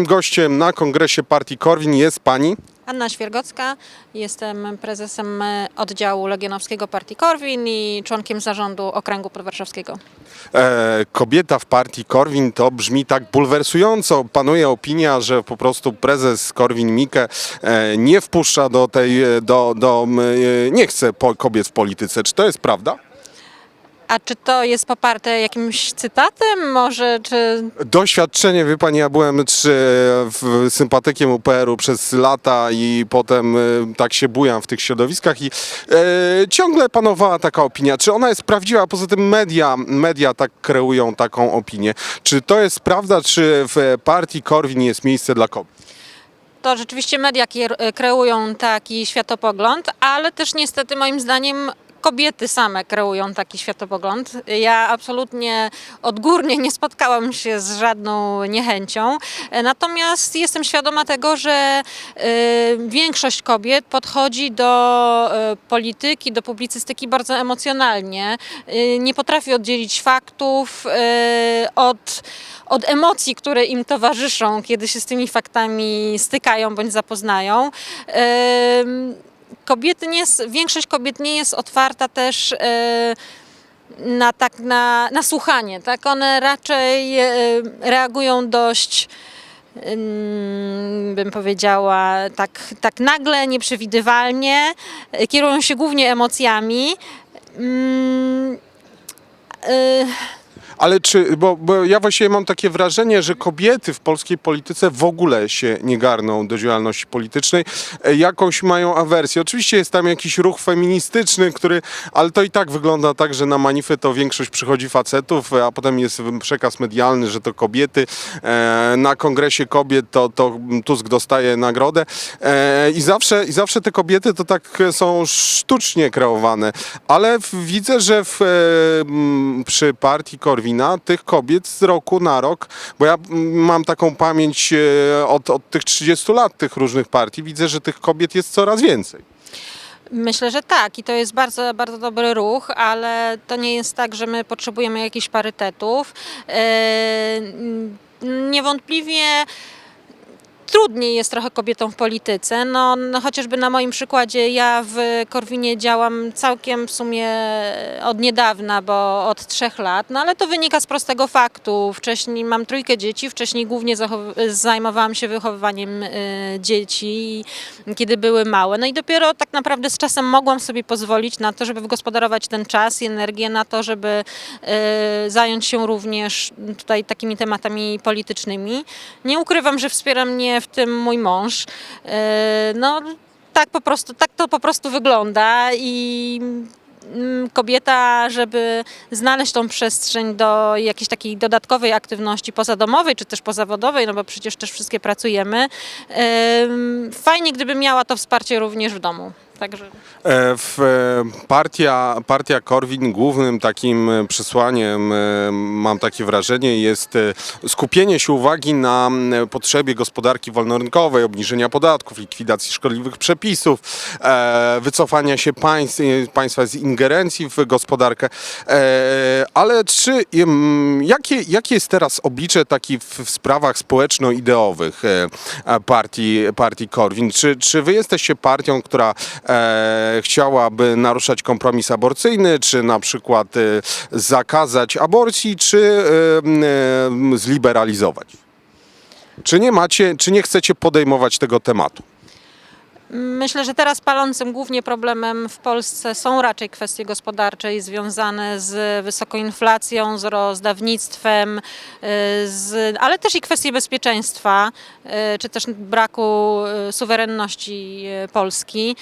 moim gościem na kongresie partii Korwin jest pani. Anna Świergocka, jestem prezesem oddziału legionowskiego Partii Korwin i członkiem zarządu Okręgu Podwarszawskiego. E, kobieta w partii Korwin to brzmi tak bulwersująco. Panuje opinia, że po prostu prezes Korwin-Mikke e, nie wpuszcza do tej, e, do, do, e, nie chce po, kobiet w polityce. Czy to jest prawda? A czy to jest poparte jakimś cytatem może, czy... Doświadczenie, wie pani, ja byłem czy, w, sympatykiem UPR-u przez lata i potem e, tak się bujam w tych środowiskach i e, ciągle panowała taka opinia. Czy ona jest prawdziwa? Poza tym media, media tak kreują taką opinię. Czy to jest prawda, czy w partii Korwin jest miejsce dla kobiet? To rzeczywiście media kier- kreują taki światopogląd, ale też niestety moim zdaniem kobiety same kreują taki światopogląd. Ja absolutnie odgórnie nie spotkałam się z żadną niechęcią, natomiast jestem świadoma tego, że e, większość kobiet podchodzi do e, polityki, do publicystyki bardzo emocjonalnie. E, Nie potrafi oddzielić faktów od, od emocji, które im towarzyszą, kiedy się z tymi faktami stykają bądź zapoznają. Kobiety nie, s- większość kobiet nie jest otwarta też e, na, tak, na, na słuchanie. Tak? One raczej e, reagują dość ym, bym powiedziała, tak, tak nagle, nieprzewidywalnie, e, kierują się głównie emocjami. Ym, y, Ale czy, bo, bo ja właściwie mam takie wrażenie, że kobiety w polskiej polityce w ogóle się nie garną do działalności politycznej, e, jakąś mają awersję. Oczywiście jest tam jakiś ruch feministyczny, który, ale to i tak wygląda tak, że na manify to większość przychodzi facetów, a potem jest przekaz medialny, że to kobiety. E, Na kongresie kobiet to, to Tusk dostaje nagrodę E, i zawsze, i zawsze te kobiety to tak są sztucznie kreowane, ale widzę, że w, e, przy partii Korwina tych kobiet z roku na rok, bo ja mam taką pamięć e, od, od tych 30 lat tych różnych partii, widzę, że tych kobiet jest coraz więcej. Myślę, że tak i to jest bardzo, bardzo dobry ruch, ale to nie jest tak, że my potrzebujemy jakichś parytetów. N- Niewątpliwie trudniej jest trochę kobietom w polityce. No, no chociażby na moim przykładzie, ja w Korwinie działam całkiem w sumie od niedawna, bo od trzech lat, no ale to wynika z prostego faktu. Wcześniej mam trójkę dzieci, wcześniej głównie zajmowałam się wychowywaniem y, dzieci, kiedy były małe. No i dopiero tak naprawdę z czasem mogłam sobie pozwolić na to, żeby wygospodarować ten czas i energię na to, żeby y, zająć się również tutaj takimi tematami politycznymi. Nie ukrywam, że wspiera mnie w tym mój mąż. E, No, tak po prostu, tak to po prostu wygląda i mm, kobieta, żeby znaleźć tą przestrzeń do jakiejś takiej dodatkowej aktywności pozadomowej, czy też pozawodowej, no bo przecież też wszystkie pracujemy, em, fajnie gdyby miała to wsparcie również w domu. Także... E, W, e, partia, partia Korwin głównym takim e, przesłaniem, mam takie wrażenie, jest skupienie się uwagi na potrzebie gospodarki wolnorynkowej, obniżenia podatków, likwidacji szkodliwych przepisów, wycofania się państw, państwa z ingerencji w gospodarkę. Ale czy, jakie, jakie jest teraz oblicze taki w, w sprawach społeczno-ideowych partii, partii Korwin? Czy, czy wy jesteście partią, która e, chciałaby naruszać kompromis aborcyjny, czy na przykład e, zakazać aborcji, czy e, e, zliberalizować? Czy nie macie, czy nie chcecie podejmować tego tematu? Myślę, że teraz palącym głównie problemem w Polsce są raczej kwestie gospodarcze związane z wysoką inflacją, z rozdawnictwem, y, z, ale też i kwestie bezpieczeństwa, y, czy też braku y, suwerenności Polski.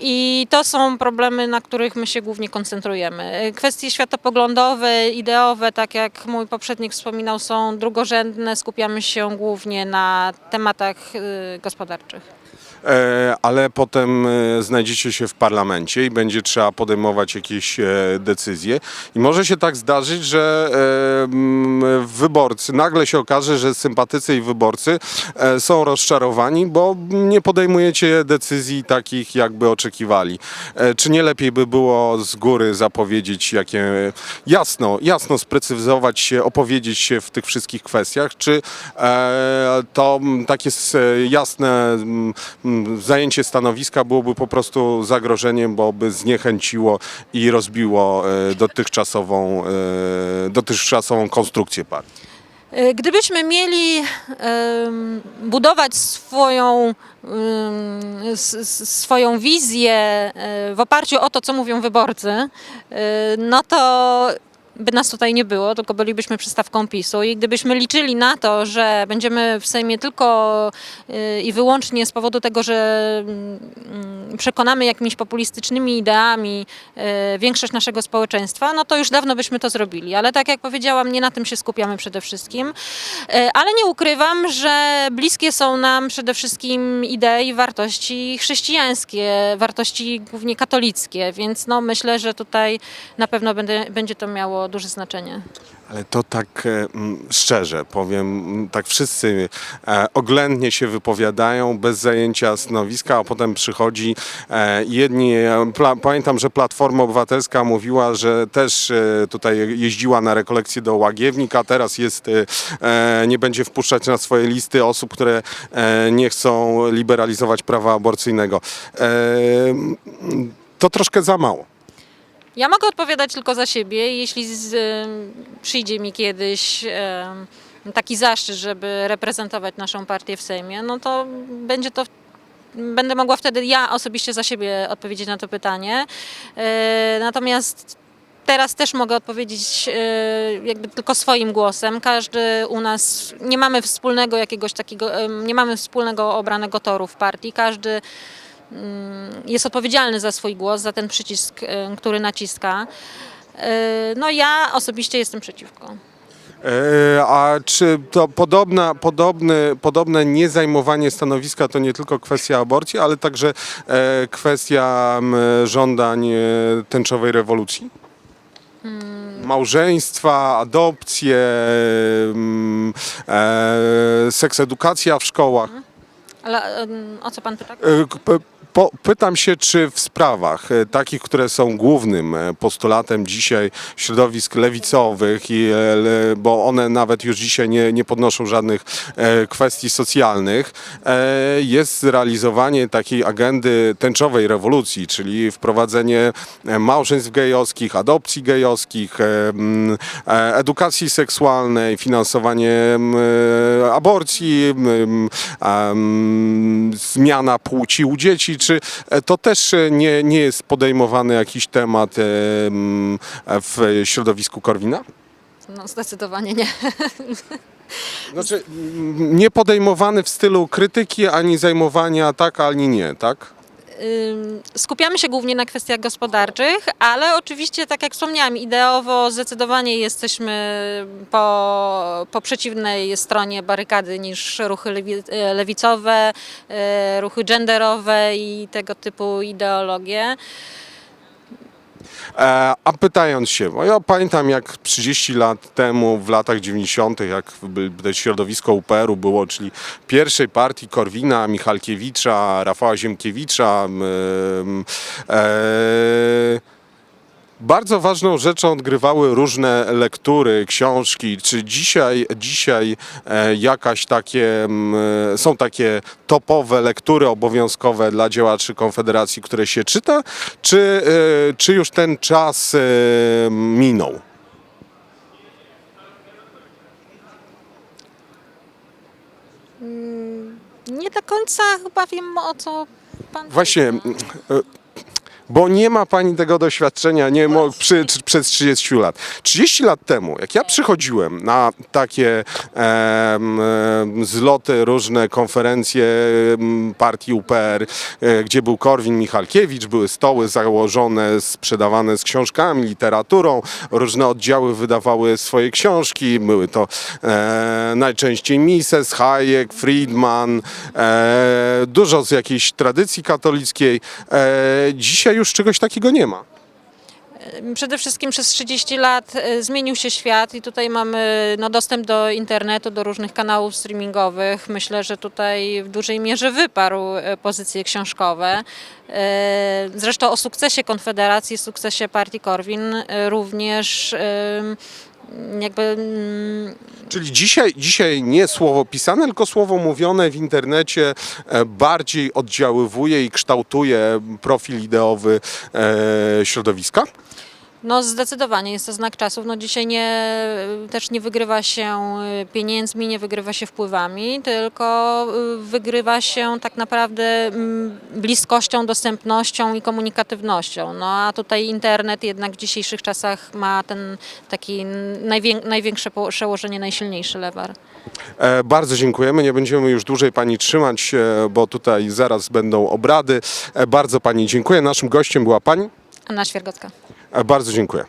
I to są problemy, na których my się głównie koncentrujemy. Kwestie światopoglądowe, ideowe, tak jak mój poprzednik wspominał, są drugorzędne. Skupiamy się głównie na tematach y, gospodarczych. E, ale potem e, znajdziecie się w parlamencie i będzie trzeba podejmować jakieś e, decyzje. I może się tak zdarzyć, że wyborcy, nagle się okaże, że sympatycy i wyborcy są rozczarowani, bo nie podejmujecie decyzji takich, jakby oczekiwali Czy nie lepiej by było z góry zapowiedzieć, jakie jasno, jasno sprecyzować się, opowiedzieć się w tych wszystkich kwestiach, czy to takie jasne zajęcie stanowiska byłoby po prostu zagrożeniem, bo by zniechęciło i rozbiło e, dotychczasową, e, dotychczasową konstrukcję partii. Y, Gdybyśmy mieli budować swoją, swoją wizję e, w oparciu o to, co mówią wyborcy, e, no to by nas tutaj nie było, tylko bylibyśmy przystawką PiSu. I gdybyśmy liczyli na to, że będziemy w Sejmie tylko e, i wyłącznie z powodu tego, że mm, przekonamy jakimiś populistycznymi ideami e, większość naszego społeczeństwa, no to już dawno byśmy to zrobili. Ale tak jak powiedziałam, nie na tym się skupiamy przede wszystkim. E, Ale nie ukrywam, że bliskie są nam przede wszystkim idee i wartości chrześcijańskie, wartości głównie katolickie, więc no myślę, że tutaj na pewno będzie, będzie to miało duże znaczenie. Ale to tak e, szczerze powiem, tak wszyscy e, oględnie się wypowiadają bez zajęcia stanowiska, a potem przychodzi e, jedni, pamiętam, że Platforma Obywatelska mówiła, że też tutaj jeździła na rekolekcje do Łagiewnik, a teraz jest, nie będzie wpuszczać na swoje listy osób, które nie chcą liberalizować prawa aborcyjnego. To troszkę za mało. Ja mogę odpowiadać tylko za siebie. Jeśli z, przyjdzie mi kiedyś taki zaszczyt, żeby reprezentować naszą partię w Sejmie, no to będzie to. Będę mogła wtedy ja osobiście za siebie odpowiedzieć na to pytanie. E, Natomiast teraz też mogę odpowiedzieć e, jakby tylko swoim głosem. Każdy u nas nie mamy wspólnego jakiegoś takiego, nie mamy wspólnego obranego toru w partii. Każdy jest odpowiedzialny za swój głos, za ten przycisk, e, który naciska. E, No ja osobiście jestem przeciwko. E, A czy to podobna, podobny, podobne niezajmowanie stanowiska to nie tylko kwestia aborcji, ale także e, kwestia żądań e, tęczowej rewolucji? Małżeństwa, adopcje, seks edukacja w szkołach. Ale em, o co pan pyta? Po, pytam się, czy w sprawach e, takich, które są głównym e, postulatem dzisiaj środowisk lewicowych, i, e, bo one nawet już dzisiaj nie, nie podnoszą żadnych kwestii socjalnych, jest zrealizowanie takiej agendy tęczowej rewolucji, czyli wprowadzenie małżeństw gejowskich, adopcji gejowskich, edukacji seksualnej, finansowanie aborcji, zmiana płci u dzieci, czy e, to też e, nie, nie jest podejmowany jakiś temat em, w środowisku Korwina? No zdecydowanie nie. Znaczy, nie podejmowany w stylu krytyki, ani zajmowania tak, ani nie, tak? Skupiamy się głównie na kwestiach gospodarczych, ale oczywiście, tak jak wspomniałam, ideowo zdecydowanie jesteśmy po, po przeciwnej stronie barykady niż ruchy e, lewicowe, e, ruchy genderowe i tego typu ideologie. E, A pytając się, bo ja pamiętam jak 30 lat temu, w latach 90., jak środowisko UPR-u było, czyli pierwszej partii Korwina, Michalkiewicza, Rafała Ziemkiewicza. m, E, bardzo ważną rzeczą odgrywały różne lektury, książki. Czy dzisiaj, dzisiaj e, jakaś takie, m, są takie topowe lektury obowiązkowe dla działaczy Konfederacji, które się czyta, czy, e, czy już ten czas e, minął? Nie do końca chyba wiem o co pan Właśnie, pyta. Bo nie ma pani tego doświadczenia nie mo, przy, czy- przez 30 lat. 30 lat temu, jak ja przychodziłem na takie zloty, różne konferencje partii UPR, e, gdzie był Korwin Michalkiewicz, były stoły założone, sprzedawane z książkami, literaturą, różne oddziały wydawały swoje książki, były to e, najczęściej Mises, Hayek, Friedman, e, dużo z jakiejś tradycji katolickiej. E, dzisiaj już czegoś takiego nie ma. Przede wszystkim przez 30 lat e, zmienił się świat i tutaj mamy no, dostęp do internetu, do różnych kanałów streamingowych. Myślę, że tutaj w dużej mierze wyparł e, pozycje książkowe. E, Zresztą o sukcesie Konfederacji, sukcesie partii Korwin również jakby mm, Czyli dzisiaj, dzisiaj nie słowo pisane, tylko słowo mówione w internecie e, bardziej oddziaływuje i kształtuje profil ideowy e, środowiska? No zdecydowanie jest to znak czasów. No dzisiaj nie, też nie wygrywa się y, pieniędzmi, nie wygrywa się wpływami, tylko y, wygrywa się tak naprawdę mm, bliskością, dostępnością i komunikatywnością. No a tutaj internet jednak w dzisiejszych czasach ma ten taki najwię, największe przełożenie, najsilniejszy lewar. E, Bardzo dziękujemy. Nie będziemy już dłużej Pani trzymać, e, bo tutaj zaraz będą obrady. E, Bardzo Pani dziękuję. Naszym gościem była Pani. Anna Świergocka. Bardzo dziękuję.